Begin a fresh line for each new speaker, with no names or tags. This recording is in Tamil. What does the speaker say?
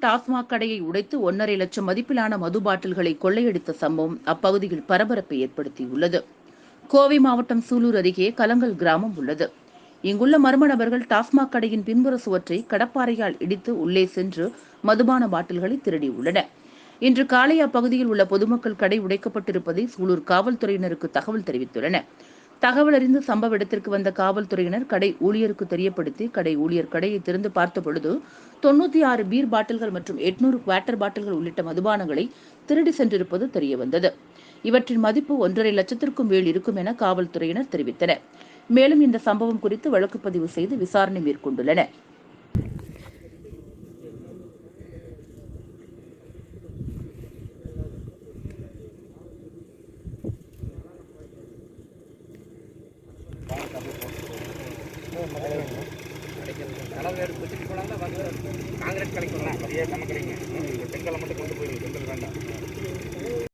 டாஸ்மாக் கடையை உடைத்து ஒன்றரை லட்சம் மதிப்பிலான மது பாட்டில்களை கொள்ளையடித்த சம்பவம் அப்பகுதியில் பரபரப்பை ஏற்படுத்தியுள்ளது. கோவை மாவட்டம் சூலூர் அருகே கலங்கல் கிராமம் உள்ளது. இங்குள்ள மர்ம நபர்கள் டாஸ்மாக் கடையின் பின்புற சுவற்றை கடப்பாறையால் இடித்து உள்ளே சென்று மதுபான பாட்டில்களை திருடியுள்ளனர். இன்று காலை அப்பகுதியில் உள்ள பொதுமக்கள் கடை உடைக்கப்பட்டிருப்பதை சூலூர் காவல்துறையினருக்கு தகவல் தெரிவித்துள்ளனர். தகவல் அறிந்து சம்பவ இடத்திற்கு வந்த காவல்துறையினர் கடை ஊழியருக்கு தெரியப்படுத்தி கடை ஊழியர் கடையை திறந்து பார்த்த பொழுது தொண்ணூத்தி ஆறு பீர் பாட்டில்கள் மற்றும் எட்நூறு குவாட்டர் பாட்டில்கள் உள்ளிட்ட மதுபானங்களை திருடி சென்றிருப்பது தெரியவந்தது. இவற்றின் மதிப்பு ஒன்றரை லட்சத்திற்கும் மேல் இருக்கும் என காவல்துறையினர் தெரிவித்தனர். மேலும் இந்த சம்பவம் குறித்து வழக்கு பதிவு செய்து விசாரணை மேற்கொண்டுள்ளனர்.
கலவை எடுத்து வச்சுட்டு போனாங்க காங்கிரஸ் காங்கிரீட் கலைக்கு வரலாம் பெரிய கணக்கு கிடைக்கும் செங்கலை மட்டும்